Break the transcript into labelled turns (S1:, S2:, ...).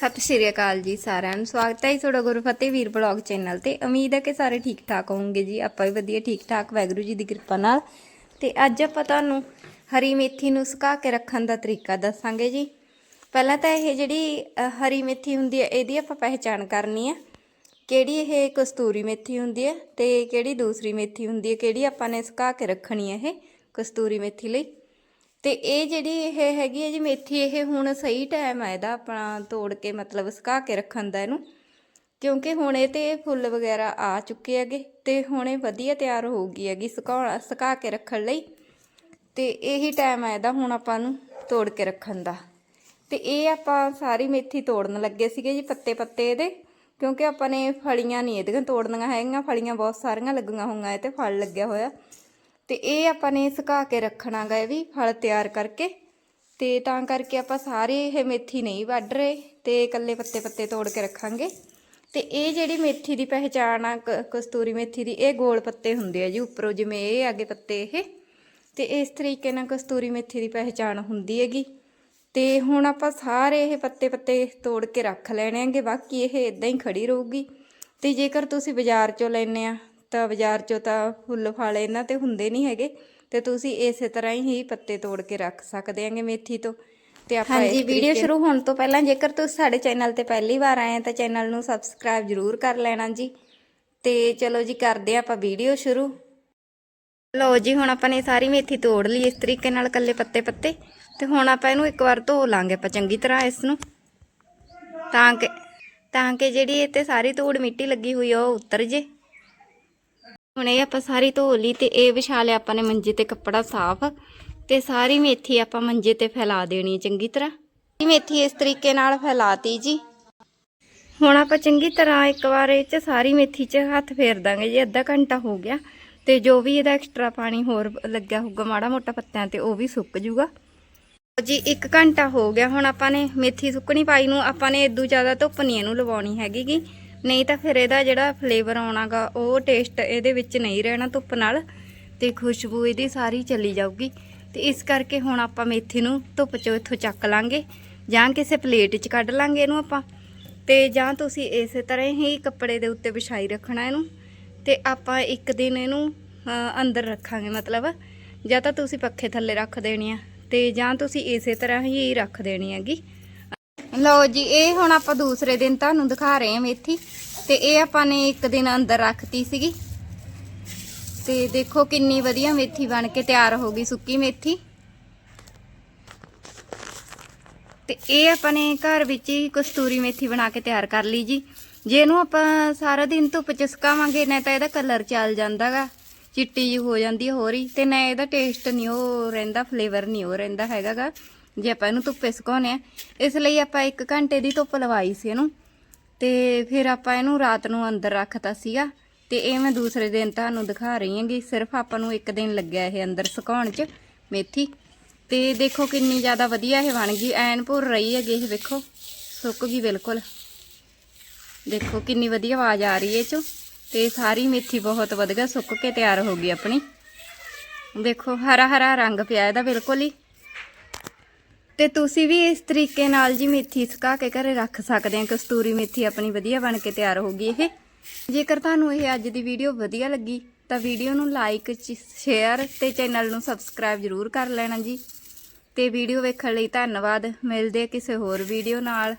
S1: ਸਤਿ ਸ਼੍ਰੀ ਅਕਾਲ ਜੀ ਸਾਰਿਆਂ ਨੂੰ। ਸਵਾਗਤ ਹੈ ਜੀ ਤੁਹਾਡਾ ਗੁਰਫਤਿਹ ਵੀਰ ਬਲੌਗ ਚੈਨਲ ਤੇ। ਉਮੀਦ ਹੈ ਕਿ ਸਾਰੇ ਠੀਕ ਠਾਕ ਹੋਵੋਗੇ ਜੀ। ਆਪਾਂ ਵੀ ਵਧੀਆ ਠੀਕ ਠਾਕ ਵਾਹਿਗੁਰੂ ਜੀ ਦੀ ਕਿਰਪਾ ਨਾਲ। ਤੇ ਅੱਜ ਆਪਾਂ ਤੁਹਾਨੂੰ ਹਰੀ ਮੇਥੀ ਨੂੰ ਸੁਕਾ ਕੇ ਰੱਖਣ ਦਾ ਤਰੀਕਾ ਦੱਸਾਂਗੇ ਜੀ। ਪਹਿਲਾਂ ਤਾਂ ਇਹ ਜਿਹੜੀ ਹਰੀ ਮੇਥੀ ਹੁੰਦੀ ਹੈ, ਇਹਦੀ ਆਪਾਂ ਪਹਿਚਾਣ ਕਰਨੀ ਹੈ। ਕਿਹੜੀ ਇਹ ਕਸਤੂਰੀ ਮੇਥੀ ਹੁੰਦੀ ਹੈ ਤੇ ਕਿਹੜੀ ਦੂਸਰੀ ਮੇਥੀ ਹੁੰਦੀ ਹੈ, ਕਿਹੜੀ ਆਪਾਂ ਨੇ ਸੁਕਾ ਕੇ ਰੱਖਣੀ ਹੈ ਇਹ ਕਸਤੂਰੀ ਮੇਥੀ ਲਈ। ਤੇ ਇਹ ਜਿਹੜੀ ਇਹ ਹੈਗੀ ਹੈ ਜੀ ਮੇਥੀ ਇਹ ਹੁਣ ਸਹੀ ਟਾਈਮ ਹੈ ਇਹਦਾ ਆਪਣਾ ਤੋੜ ਕੇ ਮਤਲਬ ਸੁਕਾ ਕੇ ਰੱਖਣ ਦਾ ਇਹਨੂੰ। ਕਿਉਂਕਿ ਹੁਣ ਇਹ ਤੇ ਫੁੱਲ ਵਗੈਰਾ ਆ ਚੁੱਕੇ ਹੈਗੇ ਤੇ ਹੁਣ ਇਹ ਵਧੀਆ ਤਿਆਰ ਹੋਊਗੀ ਹੈਗੀ ਸੁਕਾਉਣਾ, ਸੁਕਾ ਕੇ ਰੱਖਣ ਲਈ। ਤੇ ਇਹੀ ਟਾਈਮ ਹੈ ਇਹਦਾ ਹੁਣ ਆਪਾਂ ਨੂੰ ਤੋੜ ਕੇ ਰੱਖਣ ਦਾ। ਤੇ ਇਹ ਆਪਾਂ ਸਾਰੀ ਮੇਥੀ ਤੋੜਨ ਲੱਗੇ ਸੀਗੇ ਜੀ ਪੱਤੇ ਪੱਤੇ ਇਹਦੇ। ਕਿਉਂਕਿ ਆਪਾਂ ਨੇ ਫਲੀਆਂ ਨਹੀਂ ਇਹਦੀਆਂ ਤੋੜਨੀਆਂ ਹੈਗੀਆਂ, ਫਲੀਆਂ ਬਹੁਤ ਸਾਰੀਆਂ ਲੱਗੀਆਂ ਹੋਈਆਂ, ਇਹ ਤੇ ਫਲ ਲੱਗਿਆ ਹੋਇਆ। ਤੇ ਇਹ ਆਪਾਂ ਨੇ ਸੁਕਾ ਕੇ ਰੱਖਣਾਗਾ ਇਹ ਵੀ ਫਲ ਤਿਆਰ ਕਰਕੇ। ਤੇ ਤਾਂ ਕਰਕੇ ਆਪਾਂ ਸਾਰੇ ਇਹ ਮੇਥੀ ਨਹੀਂ ਵੱਢ ਰਹੇ, ਤੇ ਇਕੱਲੇ ਪੱਤੇ ਪੱਤੇ ਤੋੜ ਕੇ ਰੱਖਾਂਗੇ। ਤੇ ਇਹ ਜਿਹੜੀ ਮੇਥੀ ਦੀ ਪਹਿਚਾਣ ਆ, ਕ- ਕਸਤੂਰੀ ਮੇਥੀ ਦੀ, ਇਹ ਗੋਲ ਪੱਤੇ ਹੁੰਦੇ ਆ ਜੀ ਉੱਪਰੋਂ, ਜਿਵੇਂ ਇਹ ਅੱਗੇ ਪੱਤੇ ਇਹ। ਤੇ ਇਸ ਤਰੀਕੇ ਨਾਲ ਕਸਤੂਰੀ ਮੇਥੀ ਦੀ ਪਹਿਚਾਣ ਹੁੰਦੀ ਹੈਗੀ। ਤੇ ਹੁਣ ਆਪਾਂ ਸਾਰੇ ਇਹ ਪੱਤੇ ਪੱਤੇ ਤੋੜ ਕੇ ਰੱਖ ਲੈਣੇ ਆਂਗੇ ਬਾਕੀ ਇਹ ਇਦਾਂ ਹੀ ਖੜੀ ਰਹੂਗੀ। ਤੇ ਜੇਕਰ ਤੁਸੀਂ ਬਾਜ਼ਾਰ ਚੋਂ ਲੈਣੇ ਆ ਤਾਂ ਬਾਜ਼ਾਰ ਚੋਂ ਤਾਂ ਫੁੱਲ ਫਲ ਇਹਨਾਂ ਤੇ ਹੁੰਦੇ ਨਹੀਂ ਹੈਗੇ। ਤੇ ਤੁਸੀਂ ਇਸੇ ਤਰ੍ਹਾਂ ਹੀ ਪੱਤੇ ਤੋੜ ਕੇ ਰੱਖ ਸਕਦੇ ਆਂਗੇ ਮੇਥੀ ਤੋਂ। ਤੇ ਆਪਾਂ ਹਾਂਜੀ ਵੀਡੀਓ ਸ਼ੁਰੂ ਹੋਣ ਤੋਂ ਪਹਿਲਾਂ ਜੇਕਰ ਤੁਸੀਂ ਸਾਡੇ ਚੈਨਲ ਤੇ ਪਹਿਲੀ ਵਾਰ ਆਏ ਆ ਤਾਂ ਚੈਨਲ ਨੂੰ ਸਬਸਕ੍ਰਾਈਬ ਜ਼ਰੂਰ ਕਰ ਲੈਣਾ ਜੀ। ਤੇ ਚਲੋ ਜੀ ਕਰਦੇ ਆ ਆਪਾਂ ਵੀਡੀਓ ਸ਼ੁਰੂ। ਲਓ ਜੀ ਹੁਣ ਆਪਾਂ ਨੇ ਸਾਰੀ ਮੇਥੀ ਤੋੜ ਲਈ ਇਸ ਤਰੀਕੇ ਨਾਲ ਕੱਲੇ ਪੱਤੇ ਪੱਤੇ। ਤੇ ਹੁਣ ਆਪਾਂ ਇਹਨੂੰ ਇੱਕ ਵਾਰ ਧੋ ਲਾਂਗੇ ਆਪਾਂ ਚੰਗੀ ਤਰ੍ਹਾਂ ਇਸ ਨੂੰ। ਤਾਂ ਕਿ ਤਾਂ ਕਿ ਜਿਹੜੀ ਇਹ ਤੇ ਸਾਰੀ ਧੂੜ ਮਿੱਟੀ ਲੱਗੀ ਹੋਈ ਆ ਉਹ ਉਤਰ ਜੇ। ਹੁਣ ਇਹ ਆਪਾਂ ਸਾਰੀ ਧੋ ਲਈ ਤੇ ਇਹ ਵਿਛਾ ਲਿਆ ਆਪਾਂ ਨੇ ਮੰਜੇ ਤੇ ਕੱਪੜਾ ਸਾਫ਼ ਤੇ ਸਾਰੀ ਮੇਥੀ ਆਪਾਂ ਮੰਜੇ ਤੇ ਫੈਲਾ ਦੇਣੀ ਚੰਗੀ ਤਰ੍ਹਾਂ। ਇਹ ਮੇਥੀ ਇਸ ਤਰੀਕੇ ਨਾਲ ਫੈਲਾਤੀ ਜੀ। ਹੁਣ ਆਪਾਂ ਚੰਗੀ ਤਰ੍ਹਾਂ ਇੱਕ ਵਾਰ ਇਹ ਚ ਸਾਰੀ ਮੇਥੀ ਚ ਹੱਥ ਫੇਰ ਦਾਂਗੇ ਜੀ, ਅੱਧਾ ਘੰਟਾ ਹੋ ਗਿਆ ਤੇ ਜੋ ਵੀ ਇਹਦਾ ਐਕਸਟਰਾ ਪਾਣੀ ਹੋਰ ਲੱਗਿਆ ਹੋਊਗਾ ਮਾੜਾ ਮੋਟਾ ਪੱਤਿਆਂ ਤੇ ਉਹ ਵੀ ਸੁੱਕ ਜੂਗਾ। ਜੀ 1 ਘੰਟਾ ਹੋ ਗਿਆ ਹੁਣ ਆਪਾਂ ਨੇ ਮੇਥੀ ਸੁੱਕਣੀ ਪਾਈ ਨੂੰ, ਆਪਾਂ ਨੇ ਇਦੋਂ ਜ਼ਿਆਦਾ ਧੁੱਪ ਨਹੀਂ ਇਹਨੂੰ ਲਵਾਉਣੀ ਹੈਗੀ ਗੀ। ਨਹੀਂ ਤਾਂ ਫਿਰ ਇਹਦਾ ਜਿਹੜਾ ਫਲੇਵਰ ਆਉਣਾਗਾ, ਉਹ ਟੇਸਟ ਇਹਦੇ ਵਿੱਚ ਨਹੀਂ ਰਹਿਣਾ ਧੁੱਪ ਨਾਲ ਤੇ ਖੁਸ਼ਬੂ ਇਹਦੀ ਸਾਰੀ ਚਲੀ ਜਾਊਗੀ। ਤੇ ਇਸ ਕਰਕੇ ਹੁਣ ਆਪਾਂ ਮੇਥੀ ਨੂੰ ਧੁੱਪ ਚੋਂ ਇੱਥੋਂ ਚੱਕ ਲਾਂਗੇ ਜਾਂ ਕਿਸੇ ਪਲੇਟ 'ਚ ਕੱਢ ਲਾਂਗੇ ਇਹਨੂੰ ਆਪਾਂ। ਤੇ ਜਾਂ ਤੁਸੀਂ ਇਸੇ ਤਰ੍ਹਾਂ ਹੀ ਕੱਪੜੇ ਦੇ ਉੱਤੇ ਵਿਛਾਈ ਰੱਖਣਾ ਇਹਨੂੰ ਤੇ ਆਪਾਂ ਇੱਕ ਦਿਨ ਇਹਨੂੰ ਅੰਦਰ ਰੱਖਾਂਗੇ ਮਤਲਬ। ਜਾਂ ਤਾਂ ਤੁਸੀਂ ਪੱਖੇ ਥੱਲੇ ਰੱਖ ਦੇਣੀ ਆ ਤੇ ਜਾਂ ਤੁਸੀਂ ਇਸੇ ਤਰ੍ਹਾਂ ਹੀ ਰੱਖ ਦੇਣੀ ਹੈਗੀ। ਲਓ ਜੀ, ਇਹ ਹੁਣ ਆਪਾਂ ਦੂਸਰੇ ਦਿਨ ਤੁਹਾਨੂੰ ਦਿਖਾ ਰਹੇ ਹਾਂ ਮੇਥੀ। ਤੇ ਇਹ ਆਪਾਂ ਨੇ ਇੱਕ ਦਿਨ ਅੰਦਰ ਰੱਖਤੀ ਸੀਗੀ। ਤੇ ਦੇਖੋ ਕਿੰਨੀ ਵਧੀਆ ਮੇਥੀ ਬਣ ਕੇ ਤਿਆਰ ਹੋ ਗਈ ਸੁੱਕੀ ਮੇਥੀ। ਤੇ ਇਹ ਆਪਾਂ ਨੇ ਘਰ ਵਿੱਚ ਹੀ ਕਸਤੂਰੀ ਮੇਥੀ ਬਣਾ ਕੇ ਤਿਆਰ ਕਰ ਲਈ ਜੀ। ਜੇ ਇਹਨੂੰ ਆਪਾਂ ਸਾਰਾ ਦਿਨ ਧੁੱਪ ਚ ਸੁਕਾਵਾਂਗੇ, ਨਾ ਤਾਂ ਇਹਦਾ ਕਲਰ ਚੱਲ ਜਾਂਦਾਗਾ, ਚਿੱਟੀ ਜੀ ਹੋ ਜਾਂਦੀ ਹੋਰ ਹੀ ਤੇ ਨਾ ਇਹਦਾ ਟੇਸਟ ਨਹੀਂ ਉਹ ਰਹਿੰਦਾ ਫਲੇਵਰ ਨਹੀਂ ਉਹ ਰਹਿੰਦਾ ਹੈਗਾਗਾ। ਜੇ ਆਪਾਂ ਇਹਨੂੰ ਧੁੱਪੇ ਸੁਕਾਉਨੇ ਆ ਇਸ ਲਈ ਆਪਾਂ 1 ਘੰਟੇ ਦੀ ਧੁੱਪ ਲਵਾਈ ਸੀ ਇਹਨੂੰ। ਤੇ ਫਿਰ ਆਪਾਂ ਇਹਨੂੰ ਰਾਤ ਨੂੰ ਅੰਦਰ ਰੱਖਤਾ ਸੀਗਾ। ਤੇ ਇਹ ਮੈਂ ਦੂਸਰੇ ਦਿਨ ਤੁਹਾਨੂੰ ਦਿਖਾ ਰਹੀ ਹਾਂਗੀ, ਸਿਰਫ ਆਪਾਂ ਨੂੰ ਇੱਕ ਦਿਨ ਲੱਗਿਆ ਇਹ ਅੰਦਰ ਸੁਕਾਉਣ 'ਚ ਮੇਥੀ। ਤੇ ਦੇਖੋ ਕਿੰਨੀ ਜ਼ਿਆਦਾ ਵਧੀਆ ਇਹ ਬਣ ਗਈ, ਐਨ ਭੁਰ ਰਹੀ ਹੈਗੀ ਇਹ ਵੇਖੋ, ਸੁੱਕ ਗਈ ਬਿਲਕੁਲ। ਦੇਖੋ ਕਿੰਨੀ ਵਧੀਆ ਆਵਾਜ਼ ਆ ਰਹੀ ਹੈ ਇਹ ਚੋਂ। ਤੇ ਸਾਰੀ ਮੇਥੀ ਬਹੁਤ ਵਧੀਆ ਸੁੱਕ ਕੇ ਤਿਆਰ ਹੋ ਗਈ ਆਪਣੀ। ਦੇਖੋ ਹਰਾ ਹਰਾ ਰੰਗ ਪਿਆ ਇਹਦਾ ਬਿਲਕੁਲ ਹੀ। ਤੇ ਤੁਸੀਂ ਵੀ ਇਸ ਤਰੀਕੇ ਨਾਲ ਜੀ ਮੇਥੀ ਸੁਕਾ ਕੇ ਘਰੇ ਰੱਖ ਸਕਦੇ ਆ, ਕਸਤੂਰੀ ਮੇਥੀ ਆਪਣੀ ਵਧੀਆ ਬਣ ਕੇ ਤਿਆਰ ਹੋ ਗਈ ਇਹ। ਜੇਕਰ ਤੁਹਾਨੂੰ ਇਹ ਅੱਜ ਦੀ ਵੀਡੀਓ ਵਧੀਆ ਲੱਗੀ, ਤਾਂ ਵੀਡੀਓ ਨੂੰ ਲਾਈਕ ਸ਼ੇਅਰ ਤੇ ਚੈਨਲ ਨੂੰ ਸਬਸਕ੍ਰਾਈਬ ਜ਼ਰੂਰ ਕਰ ਲੈਣਾ ਜੀ। ਤੇ ਵੀਡੀਓ ਵੇਖਣ ਲਈ ਧੰਨਵਾਦ। ਮਿਲਦੇ ਕਿਸੇ ਹੋਰ ਵੀਡੀਓ ਨਾਲ।